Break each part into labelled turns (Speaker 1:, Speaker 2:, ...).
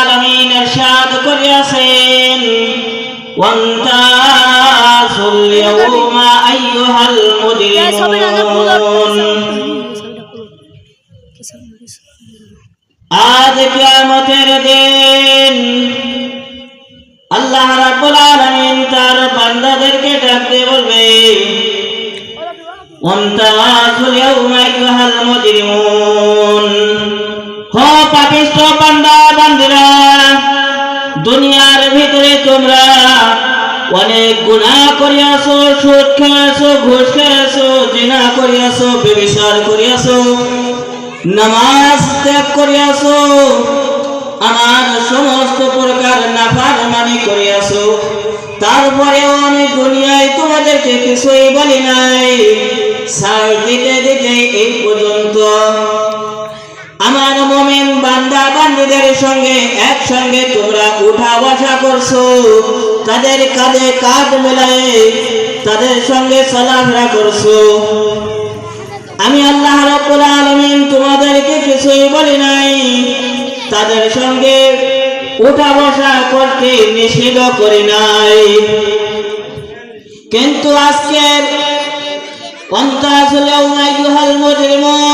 Speaker 1: আলামিন ارشاد করিয়াছেন ওয়ান্তাসুল ইয়াউমা আইয়ুহাল মুজরিমুন আজ কিয়ামতের দিন আল্লাহ রাব্বুল আলামিন তার বান্দাদেরকে ডাকতে বলবে ওয়ান্তাসুল ইয়াউমা আইয়ুহাল মুজরিমুন দুনিয়ার ভিতরে তোমরা অনেক গুনাহ করিয়াছো, সুদ খেয়েছো ঘুষ খেয়েছো জিনা করিয়াছো ব্যভিচার করিয়াছো, নামাজ ত্যাগ করিয়াছো, আমার সমস্ত প্রকার নাফারমানি করিয়াছো। তারপরেও আমি দুনিয়ায় তোমাদেরকে কিছুই বলি নাই। সার দিতে দিতে এই পর্যন্ত আমার মোমেন বান্দা বান্দিদের সঙ্গে একসঙ্গে তোমরা উঠা বসা করছ। তাদের কাঁধে কাঁধ মেলায় তাদের সঙ্গে চলাফেরা করছ। আমি আল্লাহ রাব্বুল আলামিন তোমাদেরকে কিছুই বলি নাই। তাদের সঙ্গে উঠা বসা করতে নিষেধ করি নাই। কিন্তু আজকের আমার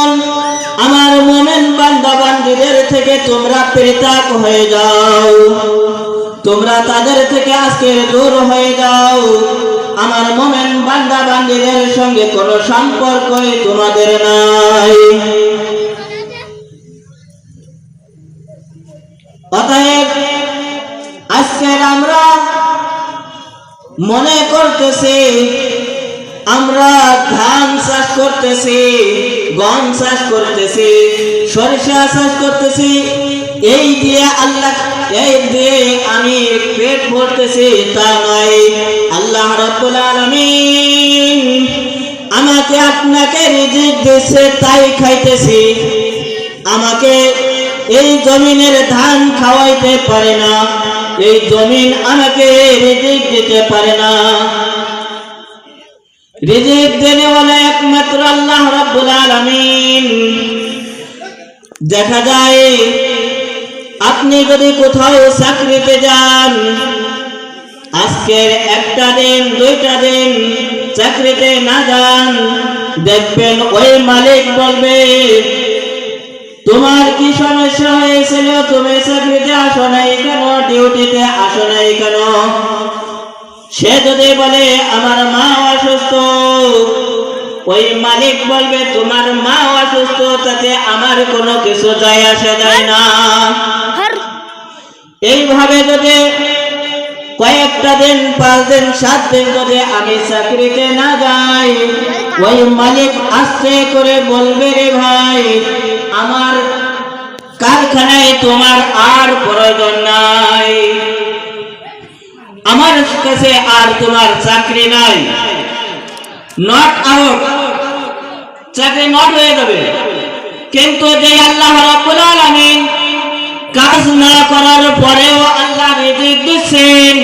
Speaker 1: থেকে তোমরা পৃথক হয়ে যাও। তোমরা তাদের থেকে আজকে দূর হয়ে যাও। আমার মোমেন বান্দা বান্দিদের সঙ্গে কোনো সম্পর্কই তোমাদের নাই। অতএব আজকের আমরা মনে করতেছি আমরা ধান চাষ করতেছি, গম চাষ করতেছি, সরিষা চাষ করতেছি। এই দিয়ে আল্লাহ, এই দিয়ে আমি পেট ভরতেছি, তা নয়। আল্লাহ রব্বুল আলামিন আমাকে আপনাকে রিজিক দিচ্ছে তাই খাইতেছি। আমাকে এই জমিনের ধান খাওয়াইতে পারে না, এই জমিন আমাকে রিজিক দিতে পারে না। রিজিক দেনে বলে একমাত্র আল্লাহ রাব্বুল আলামিন। দেখা যায়, আপনি যদি কোথাও চাকরিতে যান, আজকের একটা দিন, দুইটা দিন চাকরিতে না যান, দেখবেন ওই মালিক বলবে, তোমার কি সমস্যা হয়েছিল? তুমি চাকরিতে আসো নাই কেন? ডিউটিতে আসো নাই কেন? সে যদি বলে আমার মা অসুস্থ ওই মালিক বলবে তোমার মা অসুস্থ তাতে আমার কোনো কিছু যায় আসে যায় না। এইভাবে যদি কয়েকটা দিন পাঁচ দিন সাত দিন যদি আমি চাকরিতে না যাই ওই মালিক আস্তে করে বলবে রে ভাই আমার কারখানায় তোমার আর প্রয়োজন নাই। আমার কাছে আর তোমার চাকরি নাই। নট আউট চাকরি নট হয়ে যাবে। কিন্তু যে আল্লাহ রাব্বুল আলামিন কাজ না করার পরেও আল্লাহ রিজিক দিচ্ছেন।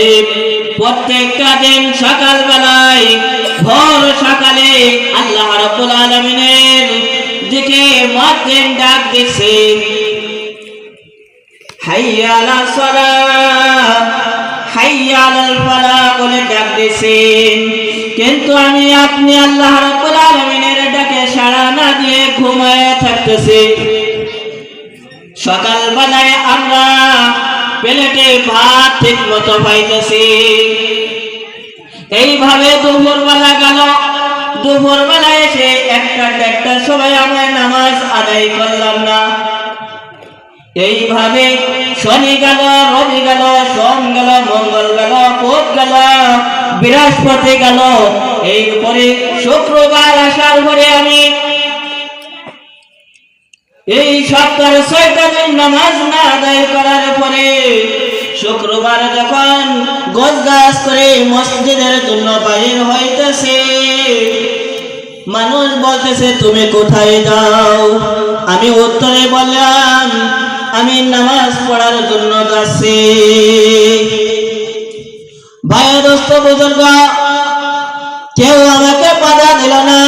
Speaker 1: এই প্রত্যেকটা দিন সকাল বেলায় ভোর সকালে আল্লাহ রাব্বুল আলামিনের দিকে মুয়াজ্জিন ডাক দিচ্ছে হাইয়া আলা হাইয়া আলাল ফালাহ বলে ডাক দিছেন কিন্তু একটা দেড়টার সময় আমরা নামাজ আদায় করলাম না। এইভাবে শনি গেল, রবি গেল, সোম গেল, মঙ্গল গেল, বুধ গেল, বৃহস্পতি গেল। এরপরে শুক্রবার আসার পরে আমি এই সপ্তাহে ছয়টা দিন নামাজ না আদায় করার পরে শুক্রবার যখন গোছ গাছ করে মসজিদের জন্য বাহির হইতেছে, মানুষ বলতেছে, তুমি কোথায় যাও? আমি উত্তরে বললাম আমি নামাজ পড়ার জন্য যাচ্ছি। ভাই দোস্ত বুজুর্গ কেউ আমাকে বাধা দিল না।